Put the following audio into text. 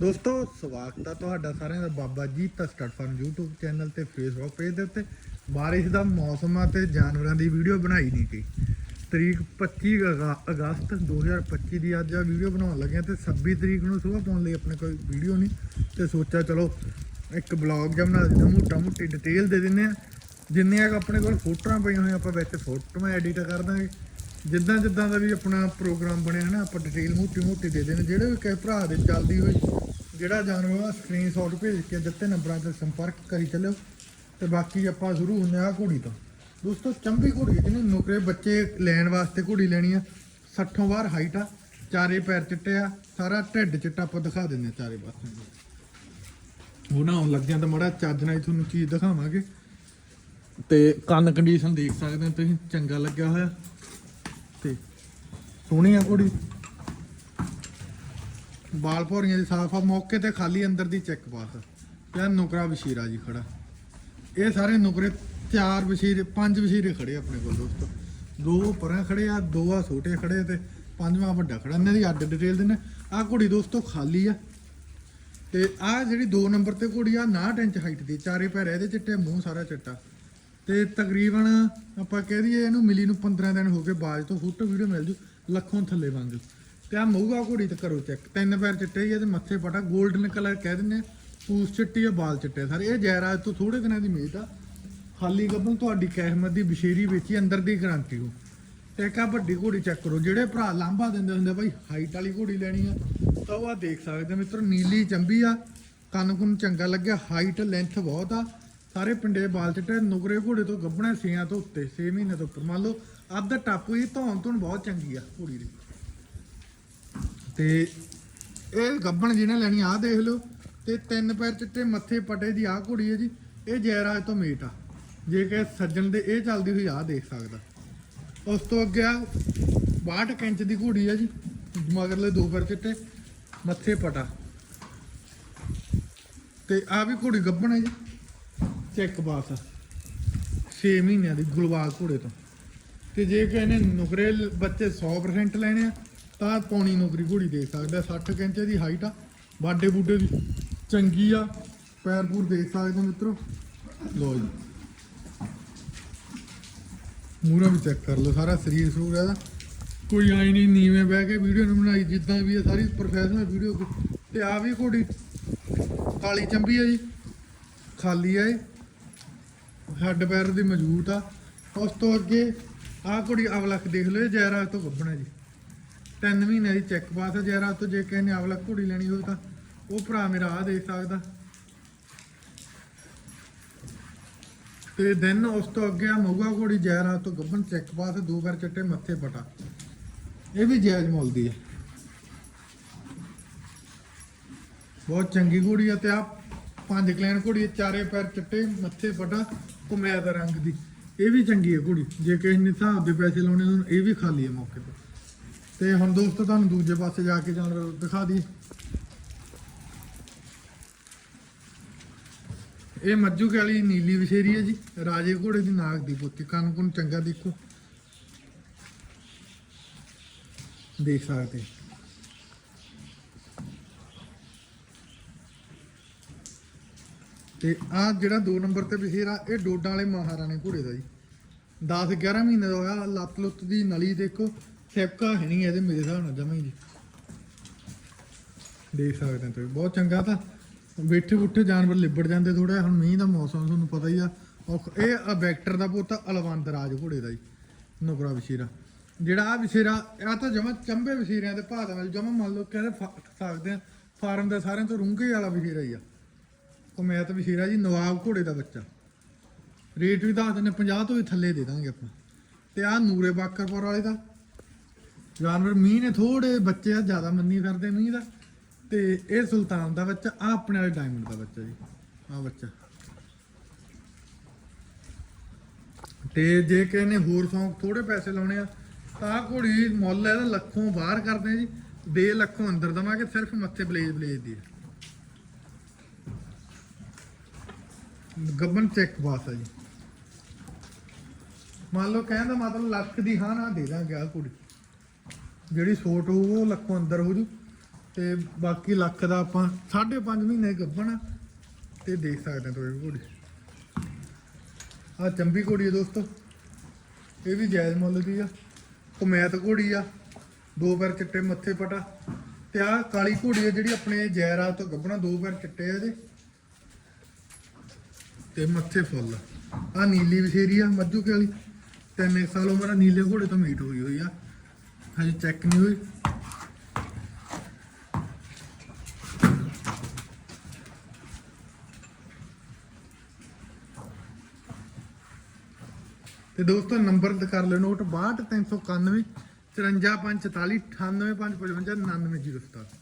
ਦੋਸਤੋ, ਸਵਾਗਤ ਹੈ ਤੁਹਾਡਾ ਸਾਰਿਆਂ ਦਾ Baba ji start farm YouTube channel ਤੇ Facebook ਪੇਜ ਦੇ ਉੱਤੇ। ਬਾਰਿਸ਼ ਦਾ ਮੌਸਮ ਆ ਤੇ ਜਾਨਵਰਾਂ ਦੀ ਵੀਡੀਓ ਬਣਾਈ ਨਹੀਂ ਗਈ। ਤਰੀਕ 25 ਅਗਾ- ਅਗਸਤ 2025 ਦੀ ਅੱਜ ਆ ਵੀਡੀਓ ਬਣਾਉਣ ਲੱਗੇ ਹਾਂ ਤੇ 26 ਤਰੀਕ ਨੂੰ ਸਵੇਰ ਪਾਉਣ ਲਈ ਆਪਣੇ ਕੋਈ ਵੀਡੀਓ ਨਹੀਂ। ਤੇ ਸੋਚਿਆ ਚਲੋ, ਇੱਕ ਬਲੌਗ ਜਿਹਾ ਬਣਾ ਦਿੰਦਾ ਮੋਟਾ ਮੋਟੀ ਡਿਟੇਲ ਦੇ ਦਿੰਦੇ ਆ ਜਿੰਨੀਆਂ ਕੁ ਆਪਣੇ ਕੋਲ ਫੋਟੋਆਂ ਪਈਆਂ ਹੋਈਆਂ, ਆਪਾਂ ਵਿੱਚ ਫੋਟੋਆਂ ਐਡਿਟ ਕਰ ਦਾਂਗੇ। ਜਿੱਦਾਂ ਜਿੱਦਾਂ ਦਾ ਵੀ ਆਪਣਾ ਪ੍ਰੋਗਰਾਮ ਬਣਿਆ ਨਾ, ਆਪਾਂ ਡਿਟੇਲ ਮੋਟੀ ਮੋਟੀ ਦੇ ਦੇਣੇ ਜਿਹੜੇ ਵੀ ਕਿਸੇ ਭਰਾ ਦੇ ਚੱਲਦੀ ਹੋਈ ਜਿਹੜਾ ਜਾਨਵਰ ਆ ਸਕਰੀਨਸ਼ਾਟ ਭੇਜ ਕੇ ਦਿੱਤੇ ਨੰਬਰਾਂ ਤੇ ਸੰਪਰਕ ਕਰੀ ਚੱਲਿਓ। ਤੇ ਬਾਕੀ ਆਪਾਂ ਸ਼ੁਰੂ ਹੁੰਦੇ ਆ ਘੋੜੀ ਤੋਂ। ਦੋਸਤੋ, ਚੰਬੀ ਘੋੜੀ ਜਿਹਨੇ ਨੁਕਰੇ ਬੱਚੇ ਲੈਣ ਵਾਸਤੇ ਘੋੜੀ ਲੈਣੀ ਆ। 60 ਬਾਰ ਹਾਈਟ ਆ, ਚਾਰੇ ਪੈਰ ਚਿੱਟੇ ਆ, ਸਾਰਾ ਢਿੱਡ ਚਿੱਟਾ ਆਪਾਂ ਦਿਖਾ ਦਿੰਦੇ ਆ ਚਾਰੇ ਪਾਸੇ। ਉਹ ਨਾ ਆਉਣ ਲੱਗਿਆ ਤਾਂ ਮੜਾ ਚੱਜ ਨਾਲ ਤੁਹਾਨੂੰ ਚੀਜ਼ ਦਿਖਾਵਾਂਗੇ। ਤੇ ਕੰਨ ਕੰਡੀਸ਼ਨ ਦੇਖ ਸਕਦੇ ਹੋ ਤੁਸੀਂ, ਚੰਗਾ ਲੱਗਿਆ ਹੋਇਆ। ਤੇ ਸੋਹਣੀ ਆ ਘੋੜੀ ਬਾਲ ਭੋਰੀਆਂ ਦੀ ਸਾਫ਼ ਆ, ਮੌਕੇ ਤੇ ਖਾਲੀ ਅੰਦਰ ਦੀ ਚੈੱਕ ਪਾਸ ਤੇ ਨੁਕਰਾ ਵਸ਼ੀਰਾ ਜੀ ਖੜਾ। ਇਹ ਸਾਰੇ ਨੁਕਰੇ ਚਾਰ ਵਸ਼ੀਰੇ ਪੰਜ ਵਸ਼ੀਰੇ ਖੜੇ ਆਪਣੇ ਕੋਲ ਦੋਸਤੋ। ਦੋ ਪਰਾਂ ਖੜੇ ਆ, ਦੋ ਆ ਛੋਟੇ ਖੜੇ ਆ ਤੇ ਪੰਜਵਾਂ ਵੱਡਾ ਖੜਾ। ਇਹਨਾਂ ਦੀ ਅੱਡ ਡਿਟੇਲ ਦਿੰਨੇ ਆਹ ਘੋੜੀ ਦੋਸਤੋ ਖਾਲੀ ਆ। ਤੇ ਆਹ ਜਿਹੜੀ 2 ਨੰਬਰ ਤੇ ਘੋੜੀ ਆ 59 ਇੰਚ ਹਾਈਟ ਦੀ, ਚਾਰੇ ਪੈਰ ਇਹਦੇ ਚਿੱਟੇ, ਮੂੰਹ ਸਾਰਾ ਚਿੱਟਾ। ਤੇ ਤਕਰੀਬਨ ਆਪਾਂ ਕਹਿ ਦਈਏ ਇਹਨੂੰ ਮਿਲੀ ਨੂੰ 15 ਦਿਨ ਹੋ ਗਏ ਬਾਜ ਤੋਂ, ਫੋਟੋ ਵੀਡੀਓ ਮਿਲ ਜੂ, ਲੱਖੋਂ ਥੱਲੇ ਵਾਂਗੂ ਤੇ ਆ ਮਊਗਾ ਘੋੜੀ ਤੇ ਕਰੋ ਚੈੱਕ ਤਿੰਨ ਪੈਰ ਚਿੱਟੇ ਹੀ ਆ ਤੇ ਮੱਥੇ ਪਟਾ 골ਡਨ ਕਲਰ ਕਹਿ ਦਿੰਦੇ ਆ ਪੂਛ ਚਿੱਟੀ ਆ, ਬਾਲ ਚਿੱਟੇ ਸਾਰੇ। ਇਹ ਜੈਰਾਜ ਤੋਂ ਥੋੜੇ ਦਿਨਾਂ ਦੀ ਮੇਟ ਆ। ਖਾਲੀ ਗੱਬਨ ਤੁਹਾਡੀ ਕਹਿਮਤ ਦੀ ਬਸ਼ੀਰੀ ਵਿੱਚ ਹੀ ਅੰਦਰ ਦੀ ਗਰੰਟੀ ਹੋ। ਤੇ ਇੱਕ ਆ ਵੱਡੀ ਘੋੜੀ ਚੈੱਕ ਕਰੋ, ਜਿਹੜੇ ਭਰਾ ਲਾਂਭਾ ਦਿੰਦੇ ਹੁੰਦੇ ਭਾਈ ਹਾਈਟ ਵਾਲੀ ਘੋੜੀ ਲੈਣੀ ਆ, ਤਾਂ ਉਹ ਆ ਦੇਖ ਸਕਦੇ ਮਿੱਤਰ, ਨੀਲੀ ਚੰਬੀ ਆ ਕੰਨ ਕੁਨ ਚੰਗਾ ਲੱਗਿਆ ਹਾਈਟ ਲੈਂਥ ਬਹੁਤ ਆ ਸਾਰੇ ਪਿੰਡੇ ਬਾਲ ਚਿੱਟੇ ਨੁਗਰੇ ਘੋੜੇ ਤੋਂ ਗੱਬਣਾ ਛੇਆਂ ਤੋਂ ਉੱਤੇ 6 ਮਹੀਨੇ ਤੋਂ ਉੱਪਰ। ਮੰਨ ਲਓ, ਅੱਧ ਟਾਪੂ ਹੀ ਧੌਣ ਧੁਣ ਬਹੁਤ ਚੰਗੀ ਆ ਘੋੜੀ ਦੀ। ਤੇ ਇਹ ਗੱਬਣ ਜਿਹਨੇ ਲੈਣੀ ਆ ਦੇਖ ਲਓ। ਤੇ ਤਿੰਨ ਪੈਰ ਚਿੱਟੇ, ਮੱਥੇ ਪਟੇ ਦੀ ਆ ਘੋੜੀ ਹੈ ਜੀ। ਇਹ ਜੈਰਾਜ ਤੋਂ ਮੇਟ ਆ। ਜੇ ਕਿ ਸੱਜਣ ਦੇ ਇਹ ਚੱਲਦੀ ਹੋਈ ਆ ਦੇਖ ਸਕਦਾ। ਉਸ ਤੋਂ ਅੱਗੇ ਆ 62 ਇੰਚ ਦੀ ਘੋੜੀ ਆ ਜੀ। ਮਗਰਲੇ ਦੋ ਪੈਰ ਚਿੱਟੇ, ਮੱਥੇ ਪਟਾ। ਤੇ ਆ ਵੀ ਘੋੜੀ ਗੱਭਣ ਹੈ ਜੀ। ਚੈੱਕ ਬਾਸ 6 ਮਹੀਨਿਆਂ ਦੀ ਗੁਲਵਾਲ ਘੋੜੇ ਤੋਂ। ਤੇ ਜੇ ਕਿ ਇਹਨੇ ਨੁਕਰੇ ਬੱਚੇ 100% ਲੈਣੇ ਆ, ਤਾਂ ਪੌਣੀ ਨੌਕਰੀ ਘੋੜੀ ਦੇ ਸਕਦਾ। 60 ਕੈਂਚੇ ਦੀ ਹਾਈਟ ਆ ਬਾਡੇ ਬੂਡੇ ਦੀ। ਚੰਗੀ ਆ, ਪੈਰ ਪੂਰ ਦੇਖ ਸਕਦੇ ਹੋ ਮਿੱਤਰੋ। ਲੋ ਜੀ। ਮੂਰਾ ਵੀ ਚੈੱਕ ਕਰ ਲਓ, ਸਾਰਾ ਸਰੀਰ ਸ਼ਰੂਰ ਇਹਦਾ। ਕੋਈ ਆਈ ਨਹੀਂ, ਨੀਵੇਂ ਬਹਿ ਕੇ ਵੀਡੀਓ ਨੂੰ ਬਣਾਈ, ਜਿੱਦਾਂ ਵੀ ਇਹ ਸਾਰੀ ਪ੍ਰੋਫੈਸ਼ਨਲ ਵੀਡੀਓ ਤੇ ਆ ਵੀ ਘੋੜੀ। ਕਾਲੀ ਚੰਬੀ ਆ ਜੀ। ਖਾਲੀ ਆ ਇਹ। ਹੱਡ ਪੈਰ ਦੀ ਮਜ਼ਬੂਤ ਆ। ਉਸ ਤੋਂ ਅੱਗੇ ਆਹ ਕੁੜੀ ਅਵਲਕ ਦੇਖ ਲਓ, ਇਹ ਤੋਂ ਗੱਭਣਾ ਜੀ। ਤਿੰਨ ਮਹੀਨੇ ਦੀ ਚੈੱਕ ਪਾਸ ਹੈ ਜੈਰਾਜ ਤੋਂ ਜੇ ਕਿਸੇ ਨੇ ਅਵਲਕ ਕੁੜੀ ਲੈਣੀ ਹੋਵੇ ਤਾਂ ਉਹ ਭਰਾ ਮੇਰਾ ਆ ਦੇਖ ਸਕਦਾ। ਤੇ ਦਿਨ ਉਸ ਤੋਂ ਅੱਗੇ ਆ ਮਊਗਾ ਘੋੜੀ ਜੈਰਾਜ ਤੋਂ ਗੱਭਣ, ਚੈੱਕ ਪਾਸ, ਦੋ ਵਾਰ ਚੱਟੇ, ਮੱਥੇ ਪਟਾ। ਇਹ ਵੀ ਜਾਇਜ਼ ਮੁੱਲ ਦੀ ਹੈ ਬਹੁਤ ਚੰਗੀ ਘੋੜੀ ਆ ਤੇ ਆ ਪੰਜ ਕਲੈਣ ਘੋੜੀ ਚਾਰੇ ਪੈਰ ਚਿੱਟੇ, ਮੱਥੇ ਪਟਾ। ਕੁਮੈਦ ਰੰਗ ਦੀ। ਇਹ ਵੀ ਚੰਗੀ ਹੈ ਘੋੜੀ ਜੇ ਕਿਸੇ ਨੇ ਹਿਸਾਬ ਦੇ ਪੈਸੇ ਲਾਉਣੇ ਹੋਣ, ਇਹ ਵੀ ਖਾਲੀ ਹੈ ਮੌਕੇ ਤੇ। ਤੇ ਹੁਣ ਦੋਸਤੋ, ਤੁਹਾਨੂੰ ਦੂਜੇ ਪਾਸੇ ਜਾ ਕੇ ਜਾਨਵਰ ਦਿਖਾ ਦੀ ਇਹ ਮੱਜੂ ਕਾਲੀ ਨੀਲੀ ਵਿਸ਼ੇਰੀ ਹੈ ਜੀ। ਰਾਜੇ ਘੋੜੇ ਦੀ ਨਾਗ ਦੀ ਪੋਤੀ। ਕੰਨ ਕੁੰਨ ਚੰਗਾ ਦੇਖੋ। ਦੇਖ ਸਕਦੇ। ਤੇ ਆ ਜਿਹੜਾ 2 ਨੰਬਰ ਤੇ ਵਿਸ਼ੇਰਾ ਇਹ ਡੋਡਾਂ ਵਾਲੇ ਮਹਾਰਾਣੇ ਘੋੜੇ ਦਾ ਜੀ। 10 11 ਮਹੀਨੇ ਦਾ ਹੋਇਆ, ਲੱਤ ਲੁੱਤ ਦੀ ਨਲੀ ਦੇਖੋ, ਸੈਪਕਾ ਹੈ ਨਹੀਂ ਇਹਦੇ ਮੇਰੇ ਹਿਸਾਬ ਨਾਲ ਜਮਾਂ ਹੀ ਜੀ ਦੇਖ ਸਕਦੇ ਹੋ ਤੁਸੀਂ, ਬਹੁਤ ਚੰਗਾ ਤਾਂ ਬੈਠੇ ਬੁੱਠੇ ਜਾਨਵਰ ਲਿਬੜ ਜਾਂਦੇ ਥੋੜਾ ਹੁਣ ਮੀਂਹ ਦਾ ਮੌਸਮ ਤੁਹਾਨੂੰ ਪਤਾ ਹੀ ਆ, ਔਖ- ਇਹ ਆ ਵੈਕਟਰ ਦਾ ਪੁੱਤ ਅਲਵੰਦ ਰਾਜ ਘੋੜੇ ਦਾ ਜੀ, ਨੁਕਰਾ ਵਿਸ਼ੇਰਾ ਜਿਹੜਾ ਆ ਵਿਸ਼ੇਰਾ ਆ ਤਾਂ ਜਮਾ ਚੰਬੇ ਵਿਸ਼ੇਰਿਆਂ ਦੇ ਭਾਅ ਦਾ ਮਿਲ ਜਮਾ ਮੰਨ ਲਓ ਕਹਿੰਦੇ ਫਾ- ਸਕਦੇ ਆ, ਫਾਰਮ ਦਾ ਸਾਰਿਆਂ ਤੋਂ ਰੁੰਗੇ ਵਾਲਾ ਵਿਸ਼ੇਰਾ ਹੀ ਆ। ਕਮੈਤ ਵਿਸ਼ੇਰਾ ਜੀ ਨਵਾਬ ਘੋੜੇ ਦਾ ਬੱਚਾ। ਰੇਟ ਵੀ ਦੱਸ ਦਿੰਦੇ 50 ਤੋਂ ਵੀ ਥੱਲੇ ਦੇ ਦਾਂਗੇ ਆਪਾਂ। ਤੇ ਆ ਨੂਰੇ ਬਾਕਰਪੁਰ ਵਾਲੇ ਦਾ। ਜਾਨਵਰ ਮੀਂਹ ਨੇ ਥੋੜੇ ਬੱਚੇ ਆ, ਜ਼ਿਆਦਾ ਮੰਨੀ ਕਰਦੇ ਮੀਂਹ ਦਾ। ਤੇ ਇਹ ਸੁਲਤਾਨ ਦਾ ਬੱਚਾ ਆ ਆਪਣੇ ਵਾਲੇ ਡਾਇਮੰਡ ਦਾ ਬੱਚਾ ਜੀ। ਆ ਬੱਚਾ। ਤੇ ਜੇ ਕਿਸੇ ਨੇ ਹੋਰ ਸੌਂਕ ਥੋੜੇ ਪੈਸੇ ਲਾਉਣੇ ਆ, ਤਾਂ ਆਹ ਘੋੜੀ ਮੁੱਲ ਇਹਦਾ ਲੱਖੋਂ ਬਾਹਰ ਕਰਦੇ ਆ ਜੀ। ਦੇ ਲੱਖੋਂ ਅੰਦਰ ਦਵਾਂਗੇ, ਸਿਰਫ ਮੱਥੇ ਬਲੇਜ ਬਲੇਜ ਦੀ ਗੱਬਨ ਚੈੱਕ ਪਾਸ ਆ ਜੀ। ਮੰਨ ਲਓ ਕਹਿਣ ਦਾ ਮਤਲਬ ਲੱਖ ਦੀ ਹਾਂ, ਨਾ ਦੇ ਦਾਂਗੇ ਆ ਕੁੜੀ। ਜਿਹੜੀ ਛੋਟ ਹੋਊ, ਉਹ ਲੱਖੋਂ ਅੰਦਰ ਹੋ ਜੂ। ਤੇ ਬਾਕੀ ਲੱਖ ਦਾ ਆਪਾਂ 5.5 ਮਹੀਨੇ ਗੱਭਣ ਤੇ ਦੇਖ ਸਕਦੇ ਹੋ ਤੁਸੀਂ ਘੋੜੀ ਆ ਚੰਬੀ ਘੋੜੀ ਹੈ ਦੋਸਤੋ। ਇਹ ਵੀ ਜਾਇਜ਼ ਮੁੱਲ ਦੀ ਆ। ਕਮੈਤ ਘੋੜੀ ਆ। ਦੋ ਪੈਰ ਚਿੱਟੇ ਮੱਥੇ ਪਟਾ। ਤੇ ਆ ਕਾਲੀ ਘੋੜੀ ਆ ਜਿਹੜੀ ਆਪਣੇ ਜੈਰਾ ਤੋਂ ਗੱਭਣਾ ਦੋ ਪੈਰ ਚਿੱਟੇ ਆ ਇਹਦੇ। ਤੇ ਮੱਥੇ ਫੁੱਲ। ਆ ਨੀਲੀ ਵਿਸ਼ੇਰੀ ਆ ਮੱਜੂ ਕੇ ਵਾਲੀ ਤਿੰਨ ਇੱਕ ਸਾਲ ਉਮਰ ਆ, ਨੀਲੇ ਘੋੜੇ ਤੋਂ ਮੀਟ ਹੋਈ ਹੋਈ ਆ। ਹਜੇ ਚੈੱਕ ਨਹੀਂ ਹੋਈ। ਤੇ ਦੋਸਤੋ, ਨੰਬਰ ਕਰ ਲਓ ਨੋਟ 62 391 54 544 98 555 99 07